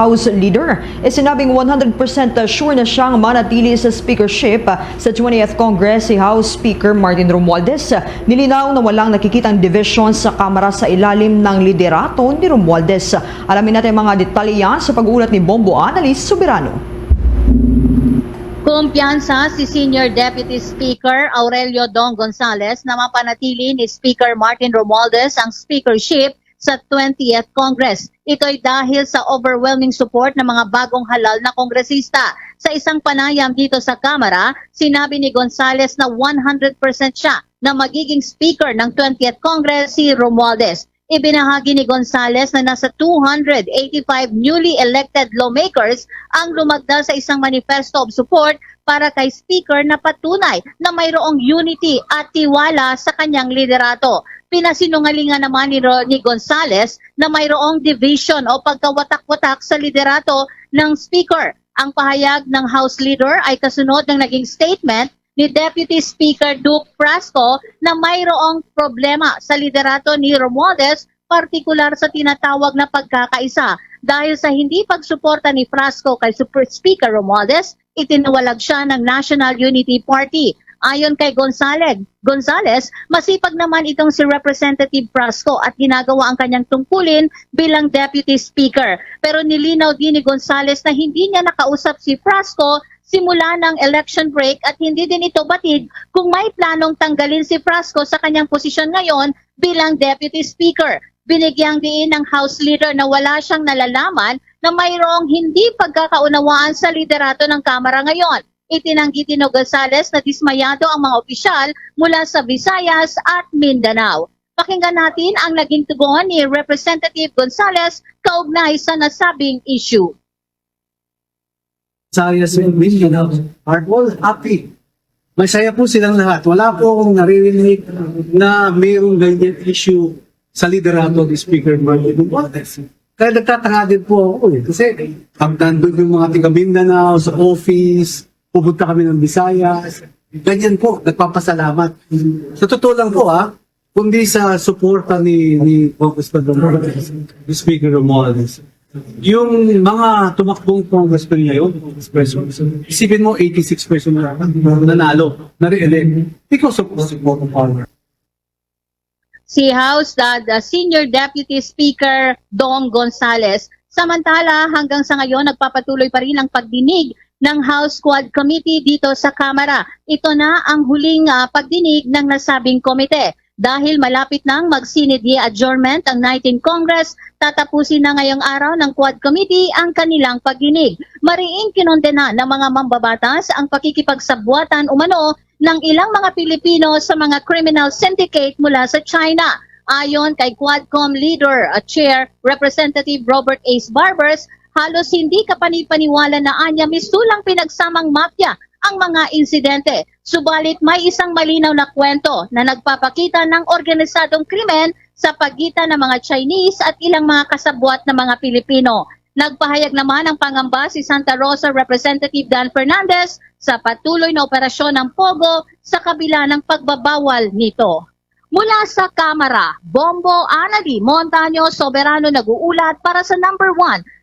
House Leader, e sinabing 100% sure na siyang manatili sa speakership sa 20th Congress si House Speaker Martin Romualdez. Nilinaw na walang nakikitang division sa Kamara sa ilalim ng liderato ni Romualdez. Alamin natin mga detalye sa pag-uulat ni Bombo Analyst Soberano. Kumpiyansa si Senior Deputy Speaker Aurelio Don Gonzales na mapanatili ni Speaker Martin Romualdez ang speakership sa 20th Congress. Ito'y dahil sa overwhelming support ng mga bagong halal na kongresista. Sa isang panayam dito sa Kamara, sinabi ni Gonzales na 100% siya na magiging speaker ng 20th Congress si Romualdez. Ibinahagi ni Gonzales na nasa 285 newly elected lawmakers ang lumagda sa isang manifesto of support para kay Speaker na patunay na mayroong unity at tiwala sa kanyang liderato. Pinasinungalingan naman ni, Ro- ni Gonzales na mayroong division o pagkawatak-watak sa liderato ng Speaker. Ang pahayag ng House Leader ay kasunod ng naging statement ni Deputy Speaker Duke Frasco na mayroong problema sa liderato ni Romualdez, partikular sa tinatawag na pagkakaisa. Dahil sa hindi pagsuporta ni Frasco kay Super Speaker Romualdez, itinawalag siya ng National Unity Party. Ayon kay Gonzales, Gonzales, masipag naman itong si Representative Frasco at ginagawa ang kanyang tungkulin bilang Deputy Speaker. Pero nilinaw din ni Gonzales na hindi niya nakausap si Frasco simula ng election break at hindi din ito batid kung may planong tanggalin si Frasco sa kanyang posisyon ngayon bilang Deputy Speaker. Binigyang diin ng House Leader na wala siyang nalalaman na mayroong hindi pagkakaunawaan sa liderato ng Kamara ngayon. Itinanggi din ni Gonzales na dismayado ang mga opisyal mula sa Visayas at Mindanao. Pakinggan natin ang naging tugon ni Representative Gonzales kaugnay sa nasabing issue. Sayas and Mindanao are all happy. Masaya po silang lahat. Wala po akong naririnig na mayroong ganyan issue sa liderato ni Speaker Martin Romualdez. Kaya nagtataka din po ako eh. Kasi pag nandun yung mga taga Mindanao sa office, pupunta kami ng Visayas, ganyan po, nagpapasalamat. Sa totoo lang po ha, kundi sa suporta ni, ni Congressman Romualdez, Speaker Romualdez. Yung mga tumakbong congressman ngayon, isipin mo 86 person na nanalo, na-re-elect because of the support of power. si House uh, the Senior Deputy Speaker Dong Gonzales. Samantala, hanggang sa ngayon, nagpapatuloy pa rin ang pagdinig ng House Squad Committee dito sa Kamara. Ito na ang huling uh, pagdinig ng nasabing komite. Dahil malapit nang mag-Senate adjournment ang 19 Congress, tatapusin na ngayong araw ng Quad Committee ang kanilang pagdinig. Mariing kinondena ng mga mambabatas ang pakikipagsabwatan umano ng ilang mga Pilipino sa mga criminal syndicate mula sa China. Ayon kay Quadcom Leader at Chair Representative Robert Ace Barbers, halos hindi kapanipaniwala na anya misulang pinagsamang mafia ang mga insidente. Subalit may isang malinaw na kwento na nagpapakita ng organisadong krimen sa pagitan ng mga Chinese at ilang mga kasabwat na mga Pilipino. Nagpahayag naman ang pangamba si Santa Rosa Representative Dan Fernandez sa patuloy na operasyon ng Pogo sa kabila ng pagbabawal nito. Mula sa Kamara, Bombo Anali Montaño Soberano nag-uulat para sa number one